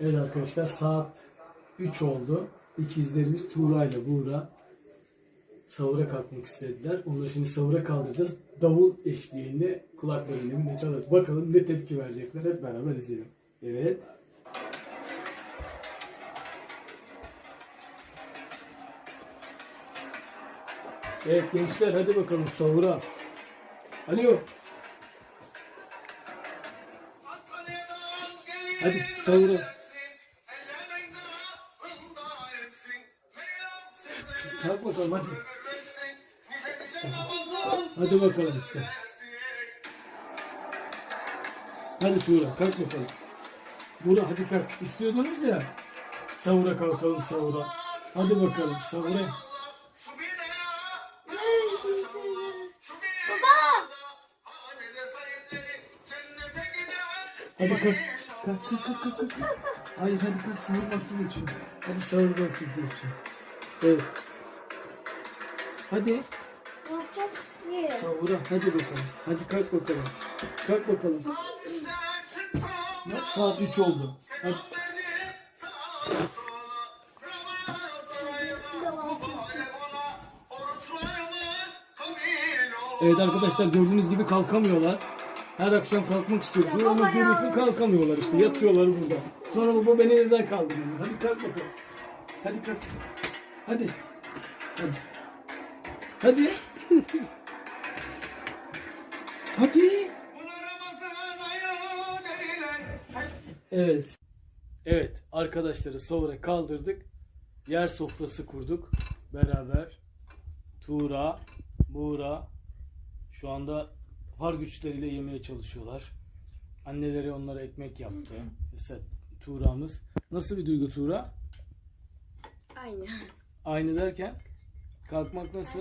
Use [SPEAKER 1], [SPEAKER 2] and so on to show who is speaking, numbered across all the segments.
[SPEAKER 1] Evet arkadaşlar saat 3 oldu. İkizlerimiz Tuğra ile Buğra sahura kalkmak istediler. Onları şimdi sahura kaldıracağız. Davul eşliğinde kulaklarının önünde çalacağız. Bakalım ne tepki verecekler. Hep beraber izleyelim. Evet. Evet gençler hadi bakalım sahura. Alo. Hadi sahura. Kalk bakalım hadi. Hadi bakalım işte. Hadi Tuğra kalk bakalım. Buğra hadi kalk. İstiyordunuz ya. Sahura kalkalım sahura. Hadi bakalım sahura. Hadi kalk. Kalk kalk kalk kalk. kalk. Hayır hadi kalk sahur vakti geçiyor. Hadi sahur vakti geçiyor. Evet. Hadi sahura hadi bakalım. Hadi kalk bakalım. Kalk bakalım. Bak, Saat 3 oldu. Hadi. Evet arkadaşlar gördüğünüz gibi kalkamıyorlar. Her akşam kalkmak istiyoruz
[SPEAKER 2] Ya
[SPEAKER 1] ama görüyorsun kalkamıyorlar işte yatıyorlar burada. Sonra baba beni evden kaldırıyor. Hadi kalk bakalım. Hadi kalk. Hadi. Hadi. Hadi. Hadi. Evet. Evet arkadaşları sahura kaldırdık. Yer sofrası kurduk. Beraber. Tuğra, Buğra şu anda var güçleriyle yemeye çalışıyorlar. Anneleri onlara ekmek yaptı. Mesela Tuğra'mız. Nasıl bir duygu Tuğra?
[SPEAKER 2] Aynı.
[SPEAKER 1] Aynı derken kalkmak nasıl?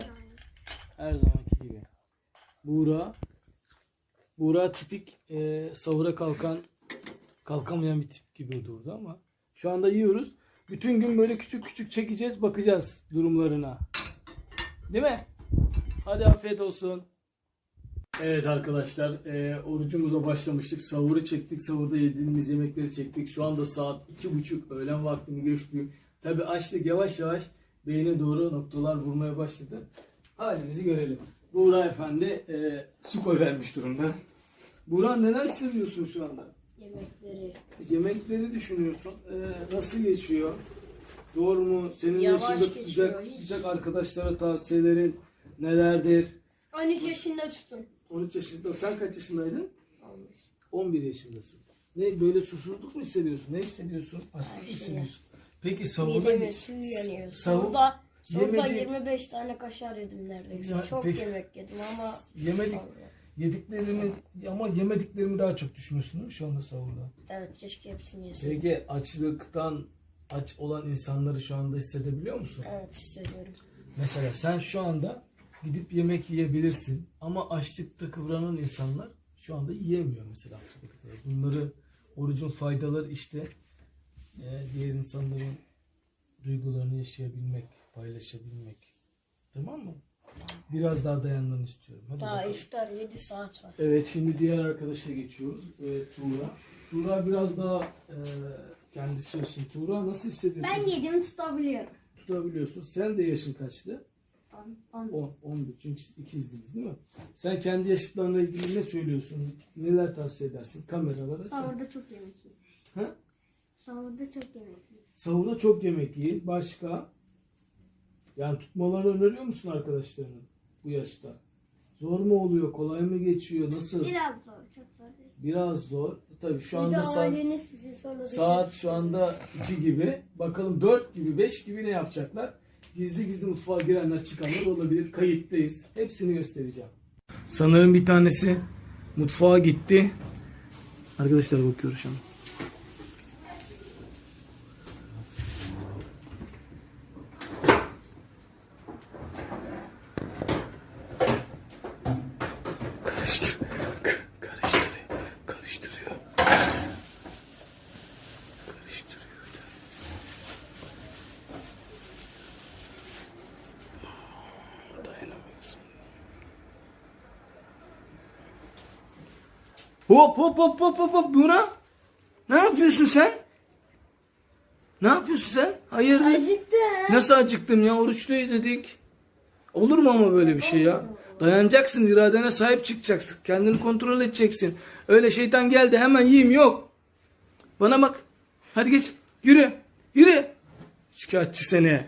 [SPEAKER 1] Her zamanki gibi. Buğra. Buğra tipik e, sahura kalkan kalkamayan bir tip gibi durdu ama şu anda yiyoruz. Bütün gün böyle küçük küçük çekeceğiz bakacağız durumlarına. Değil mi? Hadi afiyet olsun. Evet arkadaşlar e, orucumuza başlamıştık. Sahuru çektik. Sahurda yediğimiz yemekleri çektik. Şu anda saat iki buçuk öğlen vaktini geçti. Tabi açlık yavaş yavaş beyne doğru noktalar vurmaya başladı. Halimizi görelim. Buğra Efendi e, su koy vermiş durumda. Buğra neler seviyorsun şu anda?
[SPEAKER 2] Yemekleri.
[SPEAKER 1] Yemekleri düşünüyorsun. E, nasıl geçiyor? Zor mu? Senin
[SPEAKER 2] Yavaş
[SPEAKER 1] yaşında
[SPEAKER 2] geçiyor,
[SPEAKER 1] tutacak,
[SPEAKER 2] hiç.
[SPEAKER 1] tutacak arkadaşlara tavsiyelerin nelerdir?
[SPEAKER 2] 13 yaşında tutun.
[SPEAKER 1] 13 yaşında. Sen kaç yaşındaydın?
[SPEAKER 2] Olmuş.
[SPEAKER 1] 11 yaşındasın. Ne böyle susuzluk mu hissediyorsun? Ne hissediyorsun? Açlık mı hissediyorsun? Peki sahurda
[SPEAKER 2] Mideme su yanıyor.
[SPEAKER 1] Sahur-
[SPEAKER 2] Sahurda, sahurda
[SPEAKER 1] yemedi-
[SPEAKER 2] 25 tane kaşar yedim neredeyse.
[SPEAKER 1] Ya,
[SPEAKER 2] Çok
[SPEAKER 1] peki.
[SPEAKER 2] yemek yedim ama
[SPEAKER 1] yemedik yediklerini ama yemediklerimi daha çok düşünüyorsun değil mi şu anda sahurda?
[SPEAKER 2] evet keşke hepsini yeseydim.
[SPEAKER 1] Peki açlıktan aç olan insanları şu anda hissedebiliyor musun?
[SPEAKER 2] Evet hissediyorum.
[SPEAKER 1] Mesela sen şu anda gidip yemek yiyebilirsin ama açlıkta kıvranan insanlar şu anda yiyemiyor mesela. Bunları orucun faydaları işte e, diğer insanların duygularını yaşayabilmek, paylaşabilmek. Tamam mı? Biraz daha dayanmanı istiyorum. Hadi
[SPEAKER 2] Daha
[SPEAKER 1] bakalım.
[SPEAKER 2] iftar 7 saat var.
[SPEAKER 1] Evet şimdi diğer arkadaşa geçiyoruz. E, Tuğra. Tuğra biraz daha e, kendisi olsun. Tuğra nasıl hissediyorsun?
[SPEAKER 2] Ben yedim tutabiliyorum.
[SPEAKER 1] Tutabiliyorsun. Sen de yaşın kaçtı?
[SPEAKER 2] On, on.
[SPEAKER 1] 10, 11 çünkü ikizdiniz değil mi? Sen kendi yaşıtlarına ilgili ne söylüyorsun? Neler tavsiye edersin? Kameralara.
[SPEAKER 2] Sahurda çok yemek yiyin.
[SPEAKER 1] Ha?
[SPEAKER 2] Sahurda çok yemek yiyin.
[SPEAKER 1] Sahurda çok yemek yiyin. Başka? Yani tutmalarını öneriyor musun arkadaşlarının bu yaşta? Zor mu oluyor? Kolay mı geçiyor? Nasıl?
[SPEAKER 2] Biraz zor, çok zor değil.
[SPEAKER 1] Biraz zor. Tabii şu
[SPEAKER 2] Bir de
[SPEAKER 1] anda saat,
[SPEAKER 2] aileniz sizi
[SPEAKER 1] saat şu anda 2 gibi. Bakalım 4 gibi 5 gibi ne yapacaklar? Gizli gizli mutfağa girenler çıkanlar olabilir. Kayıttayız. Hepsini göstereceğim. Sanırım bir tanesi mutfağa gitti. Arkadaşlar bakıyoruz şu an. Hop hop hop hop hop hop Bura. Ne yapıyorsun sen? Ne yapıyorsun sen? Hayırdır?
[SPEAKER 2] Acıktı.
[SPEAKER 1] Nasıl acıktım ya? Oruçluyuz dedik. Olur mu ama böyle bir şey ya? Dayanacaksın, iradene sahip çıkacaksın. Kendini kontrol edeceksin. Öyle şeytan geldi hemen yiyeyim yok. Bana bak. Hadi geç. Yürü. Yürü. Şikayetçi seni.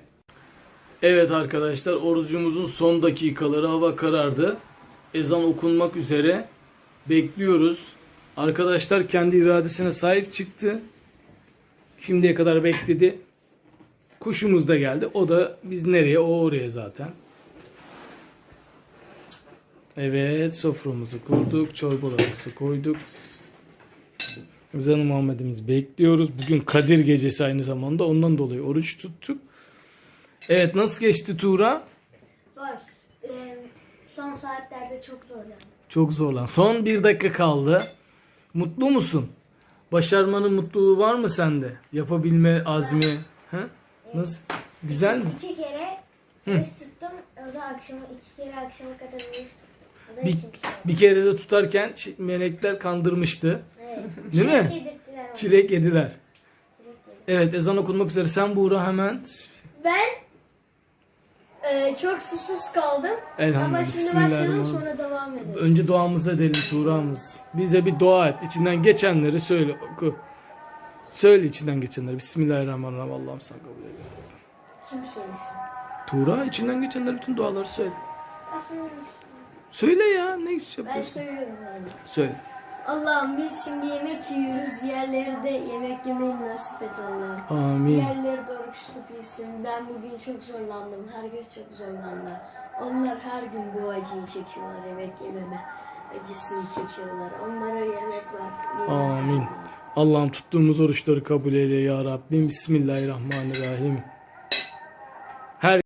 [SPEAKER 1] Evet arkadaşlar orucumuzun son dakikaları hava karardı. Ezan okunmak üzere. Bekliyoruz. Arkadaşlar kendi iradesine sahip çıktı. Şimdiye kadar bekledi. Kuşumuz da geldi. O da biz nereye? O oraya zaten. Evet soframızı kurduk. Çorbalarımızı koyduk. Ezan-ı Muhammed'imizi bekliyoruz. Bugün Kadir gecesi aynı zamanda. Ondan dolayı oruç tuttuk. Evet nasıl geçti Tuğra?
[SPEAKER 2] Zor. Ee, son saatlerde çok zorlandım.
[SPEAKER 1] Çok zorlan. Son bir dakika kaldı. Mutlu musun? Başarmanın mutluluğu var mı sende? Yapabilme azmi. Ha? Nasıl? Güzel mi?
[SPEAKER 2] İki kere oruç tuttum. O da akşama iki kere akşama kadar tuttum.
[SPEAKER 1] Bir, bir kere de tutarken melekler kandırmıştı.
[SPEAKER 2] Evet.
[SPEAKER 1] Değil mi?
[SPEAKER 2] Çilek yedirttiler ona.
[SPEAKER 1] Çilek yediler. Evet ezan okunmak üzere. Sen Buğra hemen.
[SPEAKER 2] Ben e, çok susuz kaldım.
[SPEAKER 1] Elhamdülillah.
[SPEAKER 2] Ama şimdi
[SPEAKER 1] Bismillahirrahmanirrahim.
[SPEAKER 2] sonra devam edelim.
[SPEAKER 1] Önce duamızı edelim Tuğra'mız. Bize bir dua et. İçinden geçenleri söyle. Oku. Söyle içinden geçenleri. Bismillahirrahmanirrahim. Allah'ım sen kabul eyle.
[SPEAKER 2] Kim söylesin?
[SPEAKER 1] Tuğra içinden geçenleri bütün duaları söyle.
[SPEAKER 2] Ben.
[SPEAKER 1] Söyle ya ne iş
[SPEAKER 2] Ben
[SPEAKER 1] yapıyorsun?
[SPEAKER 2] söylüyorum yani.
[SPEAKER 1] Söyle.
[SPEAKER 2] Allah'ım biz şimdi yemek yiyoruz. Diğerleri de yemek yemeyi nasip et Allah'ım.
[SPEAKER 1] Amin.
[SPEAKER 2] De oruç tutabilsin. Ben bugün çok zorlandım. Herkes çok zorlandı. Onlar her gün bu acıyı çekiyorlar. Yemek yememe acısını çekiyorlar. Onlara yemek var.
[SPEAKER 1] Amin. Allah'ım tuttuğumuz oruçları kabul eyle ya Rabbim. Bismillahirrahmanirrahim. Her